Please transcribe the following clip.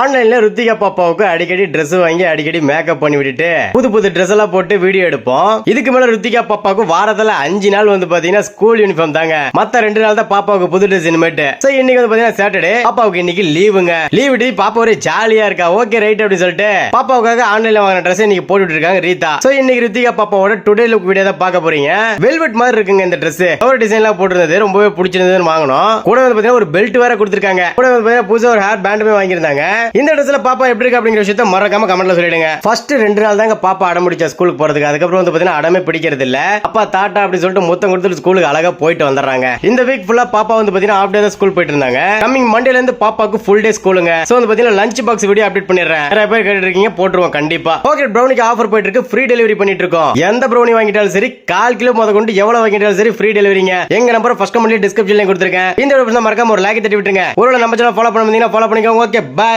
ஆன்லைன்ல ருத்திகா பாப்பாவுக்கு அடிக்கடி ட்ரெஸ் வாங்கி அடிக்கடி மேக்கப் பண்ணி விட்டுட்டு புது புது ட்ரெஸ் எல்லாம் போட்டு வீடியோ எடுப்போம். இதுக்கு மேல ருத்திகா பாப்பாவுக்கு வாரத்துல அஞ்சு நாள் வந்து பாத்தீங்கன்னா ஸ்கூல் யூனிஃபார்ம் தாங்க. மத்த ரெண்டு நாள் தான் பாப்பாவுக்கு புது ட்ரெஸ் இனிமேட்டு சோ இன்னைக்கு வந்து பாத்தீங்கன்னா சாட்டர்டே பாப்பாவுக்கு இன்னைக்கு லீவுங்க லீவ் விட்டு பாப்பா ஒரே ஜாலியா இருக்கா? ஓகே ரைட் அப்படின்னு சொல்லிட்டு பாப்பாவுக்காக ஆன்லைன்ல வாங்கின ட்ரெஸ் இன்னைக்கு போட்டுட்டு இருக்காங்க ரீதா. சோ இன்னைக்கு ருத்திகா பாப்பாவோட டுடே லுக் வீடியோ தான் பார்க்க போறீங்க. வெல்வெட் மாதிரி இருக்குங்க இந்த Dress. ஒரு டிசைன்லாம் போட்டுருந்தது. ரொம்பவே பிடிச்சிருந்ததுன்னு வாங்கணும் கூட வந்து பாத்தீங்கன்னா ஒரு பெல்ட் வேற கொடுத்துருக்காங்க. கூட வந்து பாத்தீங்கன்னா புதுசா ஒரு ஹேர் பேண்டுமே வாங்கியிருந்தாங்க. இந்த ட்ரெஸ்ல பாப்பா எப்படி இருக்கு அப்படிங்கிற விஷயத்த மறக்காம கமெண்ட்ல சொல்லிடுங்க. ஃபர்ஸ்ட் ரெண்டு நாள் தாங்க பாப்பா அடம் முடிச்சா ஸ்கூலுக்கு போறதுக்கு. அதுக்கப்புறம் வந்து பாத்தீங்கன்னா அடமே பிடிக்கிறது இல்ல அப்பா தாட்டா அப்படின்னு சொல்லிட்டு மொத்தம் கொடுத்துட்டு ஸ்கூலுக்கு அழகா போயிட்டு வந்துடுறாங்க. இந்த வீக் ஃபுல்லா பாப்பா வந்து பாத்தீங்கன்னா ஆஃப் டே தான் ஸ்கூல் போயிட்டு இருந்தாங்க. கமிங் மண்டேல இருந்து பாப்பாக்கு ஃபுல் டே ஸ்கூலுங்க சோ வந்து பாத்தீங்கன்னா லஞ்ச் பாக்ஸ் வீடியோ அப்டேட் பண்ணிடுறேன். நிறைய பேர் கேட்டு இருக்கீங்க போட்டுருவோம் கண்டிப்பா. ஓகே ப்ரௌனிக்கு ஆஃபர் போயிட்டு இருக்கு. ஃப்ரீ டெலிவரி பண்ணிட்டு இருக்கோம். எந்த ப்ரௌனி வாங்கிட்டாலும் சரி கால் கிலோ முத கொண்டு எவ்வளவு வாங்கிட்டாலும் சரி ஃப்ரீ டெலிவரிங்க எங்க நம்பர் ஃபர்ஸ்ட் கமெண்ட்ல டிஸ்கிரிப்ஷன்ல கொடுத்துருக்கேன். இந்த வீடியோ மறக்காம ஒரு லைக் தட்டி விட்டுருங்க. ஒருவேளை நம்ம சேனல் ஃபாலோ பண்ண ஃபாலோ பண்ணிக்கோங்க. Okay bye